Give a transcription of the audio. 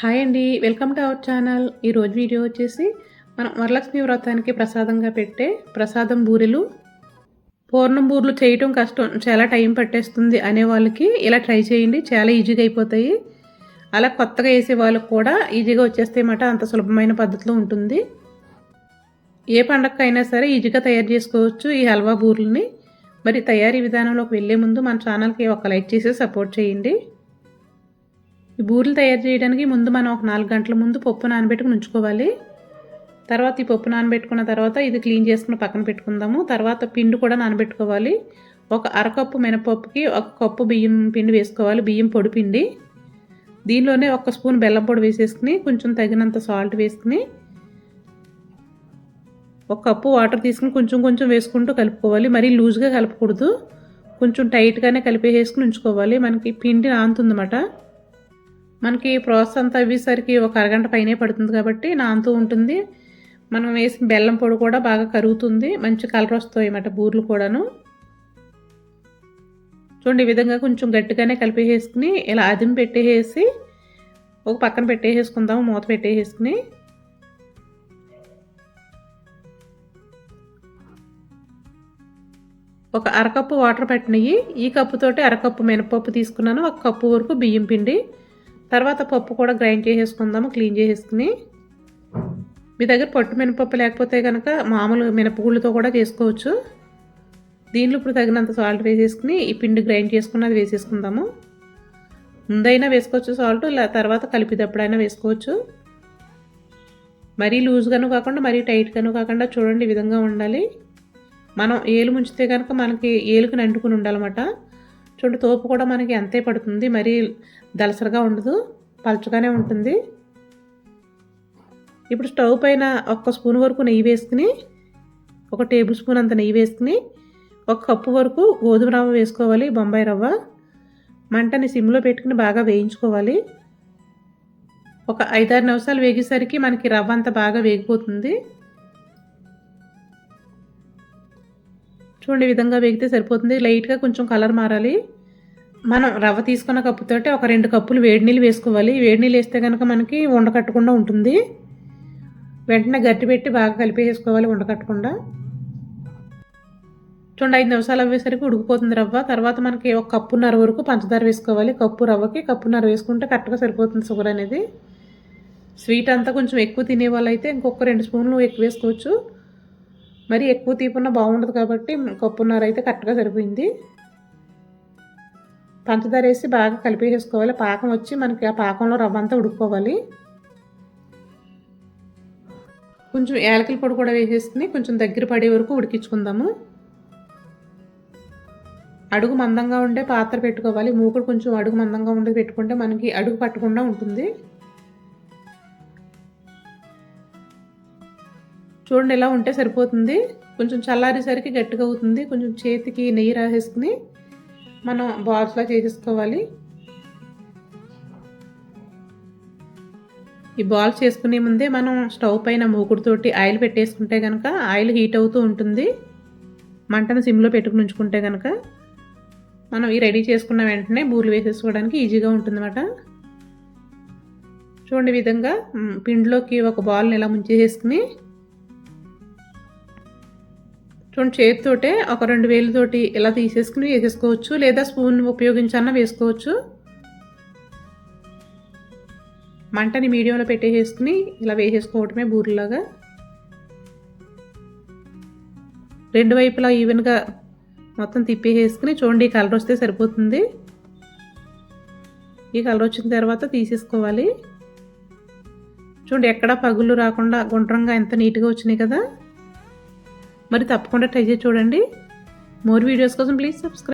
Hi అండి welcome to our channel. ఈరోజు video వచ్చేసి మనం వరలక్ష్మి వ్రతానికి ప్రసాదంగా పెట్టే ప్రసాదం బూరెలు. పూర్ణం బూరెలు చేయటం కష్టం చాలా టైం పట్టేస్తుంది అనే వాళ్ళకి ఇలా ట్రై చేయండి చాలా ఈజీగా అయిపోతాయి. అలా కొత్తగా వేసే వాళ్ళకి కూడా ఈజీగా వచ్చేస్తే మాట అంత సులభమైన పద్ధతిలో ఉంటుంది. ఏ పండగకైనా సరే ఈజీగా తయారు చేసుకోవచ్చు ఈ హల్వా బూరెల్ని. మరి తయారీ విధానంలోకి వెళ్ళే ముందు మన ఛానల్కి ఒక లైక్ చేసి సపోర్ట్ చేయండి. ఈ బూరెలు తయారు చేయడానికి ముందు మనం ఒక నాలుగు గంటల ముందు పప్పు నానబెట్టుకుని ఉంచుకోవాలి. తర్వాత ఈ పప్పు నానబెట్టుకున్న తర్వాత ఇది క్లీన్ చేసుకుని పక్కన పెట్టుకుందాము. తర్వాత పిండి కూడా నానబెట్టుకోవాలి. ఒక అరకప్పు మినపప్పుకి ఒక కప్పు బియ్యం పిండి వేసుకోవాలి. బియ్యం పొడి పిండి. దీనిలోనే ఒక స్పూన్ బెల్లం పొడి వేసేసుకుని కొంచెం తగినంత సాల్ట్ వేసుకుని ఒక కప్పు వాటర్ తీసుకుని కొంచెం కొంచెం వేసుకుంటూ కలుపుకోవాలి. మరీ లూజ్గా కలపకూడదు. కొంచెం టైట్గానే కలిపేసుకుని ఉంచుకోవాలి. మనకి పిండి నానుతుందన్నమాట. మనకి ప్రాసెస్ అంతా అయ్యేసరికి ఒక అరగంట పైనే పడుతుంది కాబట్టి నాంతూ ఉంటుంది. మనం వేసిన బెల్లం పొడి కూడా బాగా కరుగుతుంది. మంచి కలర్ వస్తాయి అన్నమాట బూర్లు కూడాను. చూడండి ఈ విధంగా కొంచెం గట్టిగానే కలిపేసుకుని ఇలా అదిమి పెట్టేసి ఒక పక్కన పెట్టేసుకుందాము మూత పెట్టేసుకుని ఒక అరకప్పు వాటర్ పెట్టినవి ఈ కప్పుతోటి అరకప్పు మినపప్పు తీసుకున్నాను. ఒక కప్పు వరకు బియ్యం పిండి. తర్వాత పప్పు కూడా గ్రైండ్ చేసేసుకుందాము క్లీన్ చేసేసుకుని. మీ దగ్గర పట్టు మినపప్పు లేకపోతే కనుక మామూలు మినపగుళ్ళతో కూడా చేసుకోవచ్చు. దీనిలో ఇప్పుడు తగినంత సాల్ట్ వేసేసుకుని ఈ పిండి గ్రైండ్ చేసుకుని అది వేసేసుకుందాము. ముందైనా వేసుకోవచ్చు సాల్ట్ తర్వాత కలిపిదప్పుడైనా వేసుకోవచ్చు. మరీ లూజ్గాను కాకుండా మరీ టైట్గాను కాకుండా చూడండి ఈ విధంగా ఉండాలి. మనం ఏలు ముంచితే కనుక మనకి ఏలుకుని అంటుకుని ఉండాలన్నమాట. చూడండి తోపు కూడా మనకి అంతే పడుతుంది మరీ దలసరగా ఉండదు పలచగానే ఉంటుంది. ఇప్పుడు స్టవ్ పైన ఒక్క స్పూన్ వరకు నెయ్యి వేసుకుని ఒక టేబుల్ స్పూన్ అంత నెయ్యి వేసుకుని ఒక కప్పు వరకు గోధుమ రవ్వ వేసుకోవాలి బొంబాయి రవ్వ. మంటని సిమ్లో పెట్టుకుని బాగా వేయించుకోవాలి. ఒక ఐదారు నిమిషాలు వేగేసరికి మనకి రవ్వ అంతా బాగా వేగిపోతుంది. చూడండి విధంగా వేగితే సరిపోతుంది. లైట్గా కొంచెం కలర్ మారాలి. మనం రవ్వ తీసుకున్న కప్పుతోటి ఒక రెండు కప్పులు వేడి నీళ్ళు వేసుకోవాలి. వేడి నీళ్ళు వేస్తే కనుక మనకి ఉండకట్టకుండా ఉంటుంది. వెంటనే గట్టి పెట్టి బాగా కలిపేసుకోవాలి ఉండకట్టకుండా చూడండి ఐదు నిమిషాలు అవ్వేసరికి ఉడికిపోతుంది రవ్వ. తర్వాత మనకి ఒక కప్పున్నర వరకు పంచదార వేసుకోవాలి. కప్పు రవ్వకి కప్పున్నర వేసుకుంటే కరెక్ట్గా సరిపోతుంది షుగర్ అనేది. స్వీట్ అంతా కొంచెం ఎక్కువ తినే అయితే ఇంకొక రెండు స్పూన్లు ఎక్కువ వేసుకోవచ్చు. మరి ఎక్కువ తీపున్న బాగుండదు కాబట్టి కప్పున్నర అయితే కరెక్ట్గా సరిపోయింది. పంచదార వేసి బాగా కలిపేసుకోవాలి పాకం వచ్చి మనకి ఆ పాకంలో రవ్వ అంతా ఉడుక్కోవాలి. కొంచెం యాలకల పొడి కూడా వేసేసుకుని కొంచెం దగ్గర పడే వరకు ఉడికించుకుందాము. అడుగు మందంగా ఉండే పాత్ర పెట్టుకోవాలి. మూకుడు కొంచెం అడుగు మందంగా ఉండే పెట్టుకుంటే మనకి అడుగు పట్టకుండా ఉంటుంది. చూడండి ఇలా ఉంటే సరిపోతుంది. కొంచెం చల్లారేసరికి గట్టిగా అవుతుంది. కొంచెం చేతికి నెయ్యి రాసేసుకుని మనం బాల్స్లా చేసేసుకోవాలి. ఈ బాల్స్ చేసుకునే ముందే మనం స్టవ్ పైన మూకుడుతోటి ఆయిల్ పెట్టేసుకుంటే కనుక ఆయిల్ హీట్ అవుతూ ఉంటుంది. మంటను సిమ్లో పెట్టుకుని ఉంచుకుంటే కనుక మనం ఈ రెడీ చేసుకున్న వెంటనే బూర్లు వేసేసుకోవడానికి ఈజీగా ఉంటుందన్నమాట. చూడండి విధంగా పిండిలోకి ఒక బాల్ని ఇలా ముంచేసుకుని చూడండి చేతితోటే ఒక రెండు వేలుతోటి ఇలా తీసేసుకుని వేసేసుకోవచ్చు. లేదా స్పూన్ ఉపయోగించన్నా వేసుకోవచ్చు. మంటని మీడియంలో పెట్టేసుకుని ఇలా వేసేసుకోవటమే బూరెలాగా. రెండు వైపులా ఈవెన్గా మొత్తం తిప్పేసుకుని చూడండి కలర్ వస్తే సరిపోతుంది. ఈ కలర్ వచ్చిన తర్వాత తీసేసుకోవాలి. చూడండి ఎక్కడా పగులు రాకుండా గుండ్రంగా ఎంత నీట్గా వచ్చినాయి కదా. మరి తప్పకుండా ట్రై చేసి చూడండి. మోర్ వీడియోస్ కోసం ప్లీజ్ సబ్స్క్రైబ్